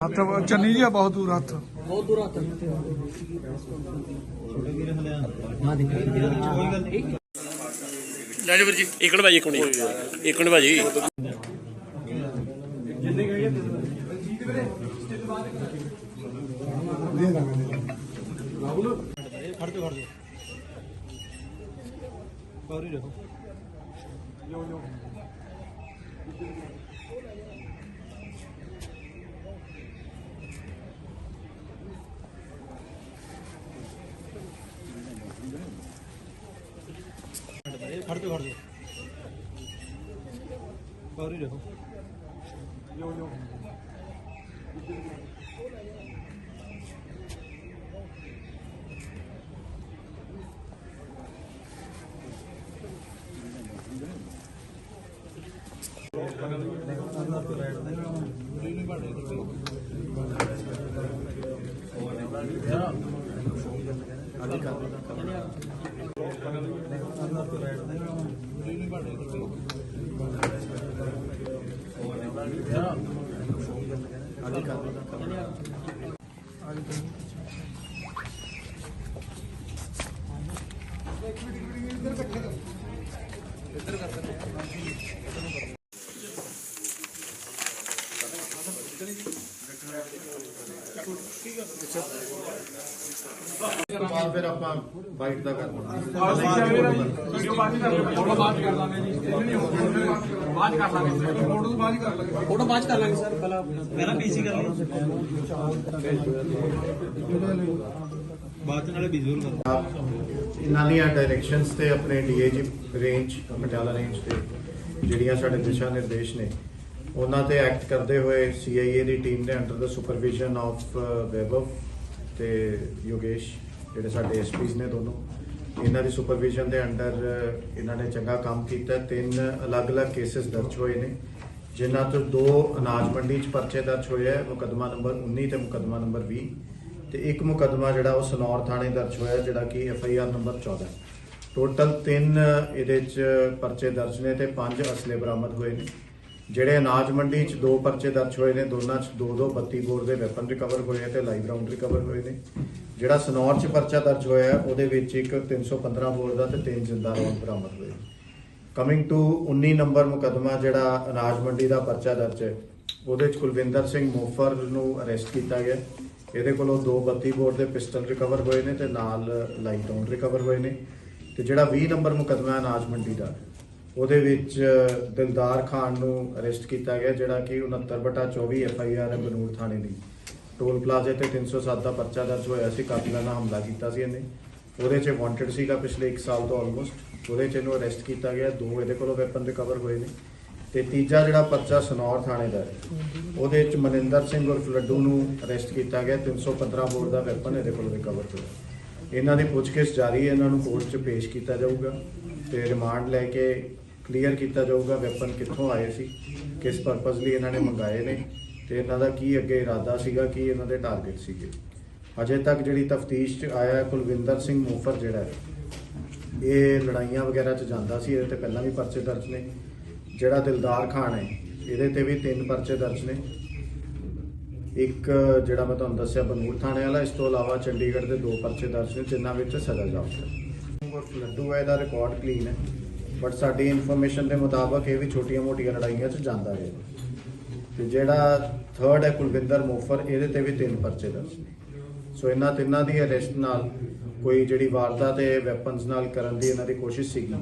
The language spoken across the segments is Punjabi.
ਹੱਥ ਚੰਨੀ ਜੀ ਆ ਬਹੁਤ ਦੂਰ ਹੱਥ ਬਹੁਤ ਦੂਰ ਹੱਥ ਲੈ ਜਾ ਵੀਰ ਜੀ ਇੱਕ ਮਿੰਟ ਭਾਜੀ ਇੱਕ ਮਿੰਟ ਇੱਕ ਮਿੰਟ ਭਾਜੀ ਖੜ ਜਾ ਖੜ ਜਾ। ਬਾਹਰ ਹੀ ਰਹੋ। ਖੜ ਜਾ ਖੜ ਜਾ ਬਾਹਰ ਹੀ ਰਹੋ ਬਾਅਦ ਫਿਰ ਆਪਾਂ ਬਾਈਟ ਦਾ ਕਰਦੇ ਫੋਟੋ ਬਾਅਦ 'ਚ ਕਰ ਲਾਂਗੇ ਸਰ ਪਹਿਲਾਂ ਪਹਿਲਾਂ ਪੀਸੀ ਕਰ ਲਓ ਬਾਅਦ ਨਾਲੇ ਵਿਜ਼ੂਅਲ ਕਰ ਹਾਂ ਡਾਇਰੈਕਸ਼ਨਸ ਤੇ ਆਪਣੇ ਡੀਏਜੀ ਰੇਂਜ ਪਟਿਆਲਾ ਰੇਂਜ ਤੇ ਜਿਹੜੀਆਂ ਸਾਡੇ ਦਿਸ਼ਾ ਨਿਰਦੇਸ਼ ਨੇ, ਉਹਨਾਂ ਤੇ ਐਕਟ ਕਰਦੇ ਹੋਏ ਸੀਆਈਏ ਦੀ ਟੀਮ ਦੇ ਅੰਡਰ ਦਾ ਸੁਪਰਵਿਜ਼ਨ ਆਫ ਵੈਭਵ ਤੇ ਯੋਗੇਸ਼, ਜਿਹੜੇ ਸਾਡੇ ਐਸਪੀਸ ਨੇ ਦੋਨੋਂ, ਇਹਨਾਂ ਦੀ ਸੁਪਰਵਿਜ਼ਨ ਦੇ ਅੰਡਰ ਇਹਨਾਂ ਨੇ ਚੰਗਾ ਕੰਮ ਕੀਤਾ। ਤਿੰਨ ਅਲੱਗ-ਅਲੱਗ ਕੇਸਸ ਦਰਜ ਹੋਏ ਨੇ, ਜਿਨ੍ਹਾਂ ਤੋਂ ਦੋ ਅਨਾਜ ਮੰਡੀ 'ਚ ਪਰਚੇ ਦਰਜ ਹੋਏ ਹੈ ਮੁਕੱਦਮਾ ਨੰਬਰ 19 ਤੇ ਮੁਕੱਦਮਾ ਨੰਬਰ 20 ਤੇ ਇੱਕ ਮੁਕੱਦਮਾ ਜਿਹੜਾ ਉਹ ਸਨੌਰ ਥਾਣੇ ਦਰਜ ਹੋਇਆ, ਜਿਹੜਾ ਕਿ F I R number 14 total ਤਿੰਨ ਇਹਦੇ 'ਚ ਪਰਚੇ ਦਰਜ ਨੇ ਤੇ ਪੰਜ ਅਸਲੇ ਬਰਾਮਦ ਹੋਏ ਨੇ। ਜਿਹੜੇ ਅਨਾਜ ਮੰਡੀ 'ਚ ਦੋ ਪਰਚੇ ਦਰਜ ਹੋਏ ਨੇ, ਦੋਨਾਂ 'ਚ ਦੋ ਦੋ 32 ਬੋਰ ਦੇ ਵੈਪਨ ਰਿਕਵਰ ਹੋਏ ਤੇ ਲਾਈਵ ਰਾਉਂਡ ਰਿਕਵਰ ਹੋਏ ਨੇ। ਜਿਹੜਾ ਸਨੌਰ 'ਚ ਪਰਚਾ ਦਰਜ ਹੋਇਆ, ਉਹਦੇ ਵਿੱਚ ਇੱਕ 315 ਬੋਰ ਦਾ ਤੇ ਤਿੰਨ ਜਿੰਦਾ ਰੌਂਦ ਬਰਾਮਦ ਹੋਏ। ਕਮਿੰਗ ਟੂ 19 ਨੰਬਰ ਮੁਕੱਦਮਾ, ਜਿਹੜਾ ਅਨਾਜ ਮੰਡੀ ਦਾ ਪਰਚਾ ਦਰਜ ਹੈ, ਉਹਦੇ 'ਚ ਕੁਲਵਿੰਦਰ ਸਿੰਘ ਮੋਫਰ ਨੂੰ ਅਰੈਸਟ ਕੀਤਾ ਗਿਆ। ਇਹਦੇ ਕੋਲੋਂ ਦੋ 32 ਬੋਰ ਦੇ ਪਿਸਟਲ ਰਿਕਵਰ ਹੋਏ ਨੇ ਤੇ ਨਾਲ ਲਾਈਟ ਰਾਉਂਡ ਰਿਕਵਰ ਹੋਏ ਨੇ। ਤੇ ਜਿਹੜਾ 20 ਨੰਬਰ ਮੁਕੱਦਮਾ ਅਨਾਜ ਮੰਡੀ ਦਾ ਉਹਦੇ ਵਿੱਚ ਦਿਲਦਾਰ ਖਾਨ ਨੂੰ ਅਰੈਸਟ ਕੀਤਾ ਗਿਆ, ਜਿਹੜਾ ਕਿ 69 ਬਟਾ 24 ਐਫ ਆਈ ਆਰ ਹੈ ਬਨੂੜ ਥਾਣੇ ਦੀ। ਟੋਲ ਪਲਾਜ਼ੇ ਤੇ 307 ਦਾ ਪਰਚਾ ਦਰਜ ਹੋਇਆ ਸੀ ਕਾਤਿਲਾਨਾ ਹਮਲਾ ਕੀਤਾ ਸੀ ਇਹਨੇ। ਉਹਦੇ 'ਚ ਵਾਂਟਡ ਸੀਗਾ ਪਿਛਲੇ 1 ਸਾਲ ਤੋਂ ਆਲਮੋਸਟ ਉਹਦੇ 'ਚ ਇਹਨੂੰ ਅਰੈਸਟ ਕੀਤਾ ਗਿਆ, ਦੋ ਇਹਦੇ ਕੋਲੋਂ ਵੈਪਨ ਰਿਕਵਰ ਹੋਏ ਨੇ। ਤੇ ਤੀਜਾ ਜਿਹੜਾ ਪਰਚਾ ਸਨੌਰ ਥਾਣੇ ਦਾ ਉਹਦੇ 'ਚ ਮਨਿੰਦਰ ਸਿੰਘ ਉਰਫ ਲੱਡੂ ਨੂੰ ਅਰੈਸਟ ਕੀਤਾ ਗਿਆ 315 ਬੋਰ ਦਾ ਵੈਪਨ ਇਹਦੇ ਕੋਲੋਂ ਰਿਕਵਰ ਹੋਇਆ। ਇਹਨਾਂ ਦੀ ਪੁੱਛਗਿੱਛ ਜਾਰੀ ਹੈ, ਇਹਨਾਂ ਨੂੰ ਕੋਰਟ 'ਚ ਪੇਸ਼ ਕੀਤਾ ਜਾਊਗਾ। ਤੇ ਰਿਮਾਂਡ ਲੈ ਕੇ ਕਲੀਅਰ ਕੀਤਾ ਜਾਊਗਾ ਵੈਪਨ ਕਿੱਥੋਂ ਆਏ ਸੀ ਕਿਸ ਪਰਪਸ ਲਈ ਇਹਨਾਂ ਨੇ ਮੰਗਾਏ ਨੇ ਤੇ ਇਹਨਾਂ ਦਾ ਕੀ ਅੱਗੇ ਇਰਾਦਾ ਸੀਗਾ ਕੀ ਇਹਨਾਂ ਦੇ ਟਾਰਗੇਟ ਸੀਗੇ। ਅਜੇ ਤੱਕ ਜਿਹੜੀ ਤਫਤੀਸ਼ 'ਚ ਆਇਆ ਕੁਲਵਿੰਦਰ ਸਿੰਘ ਮੋਫਰ ਜਿਹੜਾ ਹੈ ਇਹ ਲੜਾਈਆਂ ਵਗੈਰਾ 'ਚ ਜਾਂਦਾ ਸੀ ਇਹਦੇ ਤੇ ਪਹਿਲਾਂ ਵੀ ਪਰਚੇ ਦਰਜ ਨੇ। ਜਿਹੜਾ ਦਿਲਦਾਰ ਖਾਨ ਹੈ ਇਹਦੇ ਤੇ ਵੀ ਤਿੰਨ ਪਰਚੇ ਦਰਜ ਨੇ। ਇੱਕ ਜਿਹੜਾ ਮੈਂ ਤੁਹਾਨੂੰ ਦੱਸਿਆ ਬਨੂੜ ਥਾਣੇ ਵਾਲਾ ਇਸ ਤੋਂ ਇਲਾਵਾ ਚੰਡੀਗੜ੍ਹ ਦੇ ਦੋ ਪਰਚੇ ਦਰਜ ਨੇ ਜਿਨ੍ਹਾਂ ਵਿੱਚ ਸਜ਼ਾ ਜਾਪਦਾ। ਲੱਡੂ ਹੈ ਦਾ ਰਿਕਾਰਡ ਕਲੀਨ ਹੈ। ਬਟ ਸਾਡੀ ਇਨਫੋਰਮੇਸ਼ਨ ਦੇ ਮੁਤਾਬਕ ਇਹ ਵੀ ਛੋਟੀਆਂ-ਮੋਟੀਆਂ ਲੜਾਈਆਂ 'ਚ ਜਾਂਦਾ ਹੈ ਤੇ ਜਿਹੜਾ ਥਰਡ ਹੈ ਕੁਲਵਿੰਦਰ ਮੋਫਰ, ਇਹਦੇ ਤੇ ਵੀ ਤਿੰਨ ਪਰਚੇ ਦਰਜ ਨੇ। ਸੋ ਇਹਨਾਂ ਤਿੰਨਾਂ ਦੀ ਅਰੈਸਟ ਨਾਲ ਕੋਈ ਜਿਹੜੀ ਵਾਰਦਾਤ ਹੈ ਵੈਪਨਸ ਨਾਲ ਕਰਨ ਦੀ ਇਹਨਾਂ ਦੀ ਕੋਸ਼ਿਸ਼ ਸੀਗੀ।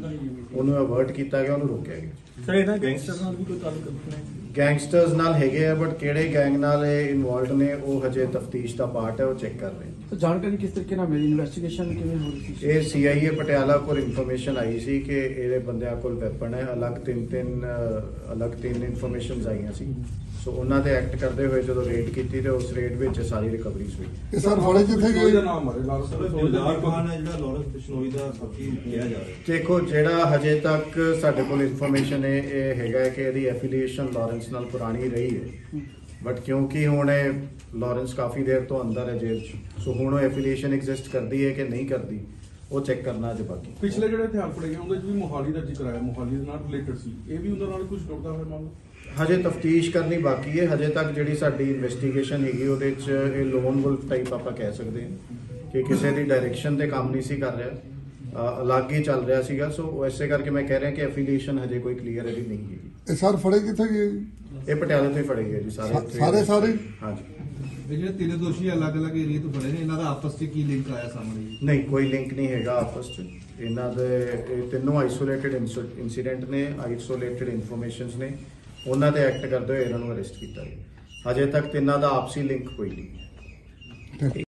ਉਹਨੂੰ ਅਵਰਟ ਕੀਤਾ ਗਿਆ, ਉਹਨੂੰ ਰੋਕਿਆ ਗਿਆ। ਸਰ ਇਹਨਾਂ ਗੈਂਗਸਟਰ ਨਾਲ ਵੀ ਕੋਈ ਤਾਲੁਕ ਨਹੀਂ ਗੈਂਗਸਟਰਸ ਨਾਲ ਹੈਗੇ ਆ ਬਟ ਕਿਹੜੇ ਗੈਂਗ ਨਾਲ ਇਹ ਇਨਵੋਲਡ ਨੇ ਉਹ ਹਜੇ ਤਫਤੀਸ਼ ਦਾ ਪਾਰਟ ਹੈ ਉਹ ਚੈੱਕ ਕਰ ਰਹੇ ਨੇ। ਤਾਂ ਜਾਣਕਾਰੀ ਕਿਸ ਤਰੀਕੇ ਨਾਲ ਮਿਲੀ? ਇਨਵੈਸਟੀਗੇਸ਼ਨ ਕਿਵੇਂ ਹੋ ਰਹੀ ਸੀ? ਇਹ ਸੀਆਈਏ ਪਟਿਆਲਾ ਕੋਲ ਇਨਫੋਰਮੇਸ਼ਨ ਆਈ ਸੀ ਕਿ ਇਹਦੇ ਬੰਦਿਆਂ ਕੋਲ ਵੈਪਨ ਹੈ ਅਲੱਗ ਤਿੰਨ ਤਿੰਨ ਅਲੱਗ ਤਿੰਨ ਇਨਫੋਰਮੇਸ਼ਨਸ ਆਈਆਂ ਸੀ। ਸੋ ਉਹਨਾਂ ਤੇ ਐਕਟ ਕਰਦੇ ਹੋਏ ਜਦੋਂ ਰੇਡ ਕੀਤੀ ਤੇ ਉਸ ਰੇਡ ਵਿੱਚ ਸਾਰੀ ਰਿਕਵਰੀਜ਼ ਹੋਈ। ਇਹ ਸਰ ਫੜੇ ਕਿੱਥੇ ਗਏ? ਦਿਲਦਾਰ ਖਾਨ ਹੈ? ਜਿਹੜਾ ਲਾਰੈਂਸ ਬਿਸ਼ਨੋਈ ਦਾ ਸਾਥੀ ਕਿਹਾ ਜਾ ਰਿਹਾ ਦੇਖੋ ਜਿਹੜਾ ਹਜੇ ਤੱਕ ਸਾਡੇ ਕੋਲ ਇਨਫੋਰਮੇਸ਼ਨ ਹੈ ਇਹ ਹੈਗਾ ਹੈ ਕਿ ਇਹਦੀ ਐਫੀਲੀਏਸ਼ਨ ਲਾਰੈਂਸ ਨਾਲ ਪੁਰਾਣੀ ਰਹੀ ਹੈ। ਬਟ ਕਿਉਂਕਿ ਹੁਣ ਇਹ ਲਾਰੈਂਸ ਕਾਫੀ ਦੇਰ ਤੋਂ ਅੰਦਰ ਹੈ ਜੇਲ੍ਹ 'ਚ ਸੋ ਹੁਣ ਉਹ ਐਫੀਲੀਏਸ਼ਨ ਐਗਜ਼ਿਸਟ ਕਰਦੀ ਹੈ ਕਿ ਨਹੀਂ ਕਰਦੀ? ਉਹ ਚੈੱਕ ਕਰਨਾ ਅਜੇ ਬਾਕੀ। ਪਿਛਲੇ ਜਿਹੜੇ ਹਥਿਆਰ ਫੜੇ ਗਏ ਉਹਦੇ ਚ ਵੀ ਮੋਹਾਲੀ ਦਾ ਜ਼ਿਕਰ ਆਇਆ ਮੋਹਾਲੀ ਦੇ ਨਾਲ ਰਿਲੇਟਡ ਸੀ ਇਹ ਵੀ ਉਹਨਾਂ ਨਾਲ ਕੁਝ ਜੁੜਦਾ ਹੋਇਆ ਮਾਮਲਾ? ਹਜੇ ਤਫਤੀਸ਼ ਕਰਨੀ ਬਾਕੀ ਹੈ ਹਜੇ ਤੱਕ ਜਿਹੜੀ ਸਾਡੀ ਇਨਵੈਸਟੀਗੇਸ਼ਨ ਹੈਗੀ ਉਹਦੇ 'ਚ ਇਹ ਲੋਨ ਵੁਲਫ ਟਾਈਪ ਆਪਾਂ ਕਹਿ ਸਕਦੇ ਹਾਂ ਕਿ ਕਿਸੇ ਦੀ ਡਾਇਰੈਕਸ਼ਨ ਤੇ ਕੰਮ ਨਹੀਂ ਸੀ ਕਰ ਰਿਹਾ। ਅ, ਅਲੱਗ ਹੀ ਚੱਲ ਰਿਹਾ ਸੀਗਾ ਸੋ ਉਹ ਇਸੇ ਕਰਕੇ ਮੈਂ ਕਹਿ ਰਿਹਾ ਕਿ ਐਫੀਲੀਏਸ਼ਨ ਹਜੇ ਕੋਈ ਕਲੀਅਰ ਇਹਦੀ ਨਹੀਂ ਹੈਗੀ। ਇਹ ਸਰ ਫੜੇ ਕਿੱਥੇ ਗਏ? ਜੀ? ਇਹ ਪਟਿਆਲੇ ਤੋਂ ਹੀ ਫੜੇ ਗਏ ਜੀ ਸਾਰੇ ਸਾਰੇ ਸਾਰੇ? ਹਾਂਜੀ। ਇਹ ਜਿਹੜੇ ਤਿੰਨ ਦੋਸ਼ੀ ਅਲੱਗ-ਅਲੱਗ ਏਰੀਆ ਤੋਂ ਫੜੇ ਨੇ, ਇਹਨਾਂ ਦਾ ਆਪਸ 'ਚ ਕੀ ਲਿੰਕ ਆਇਆ ਸਾਹਮਣੇ? ਜੀ ਨਹੀਂ, ਕੋਈ ਲਿੰਕ ਨਹੀਂ ਹੈਗਾ ਆਪਸ 'ਚ। ਇਹਨਾਂ ਦੇ, ਇਹ ਤਿੰਨੋਂ ਆਈਸੋਲੇਟਿਡ ਇਨਸੀਡੈਂਟ ਨੇ ਆਈਸੋਲੇਟਿਡ ਇਨਫੋਰਮੇਸ਼ਨਸ ਨੇ। ਉਹਨਾਂ ਤੇ ਐਕਟ ਕਰਦੇ ਹੋਏ ਇਹਨਾਂ ਨੂੰ ਅਰੈਸਟ ਕੀਤਾ ਗਿਆ। ਹਜੇ ਤੱਕ ਤਿੰਨਾਂ ਦਾ ਆਪਸੀ ਲਿੰਕ ਕੋਈ ਨਹੀਂ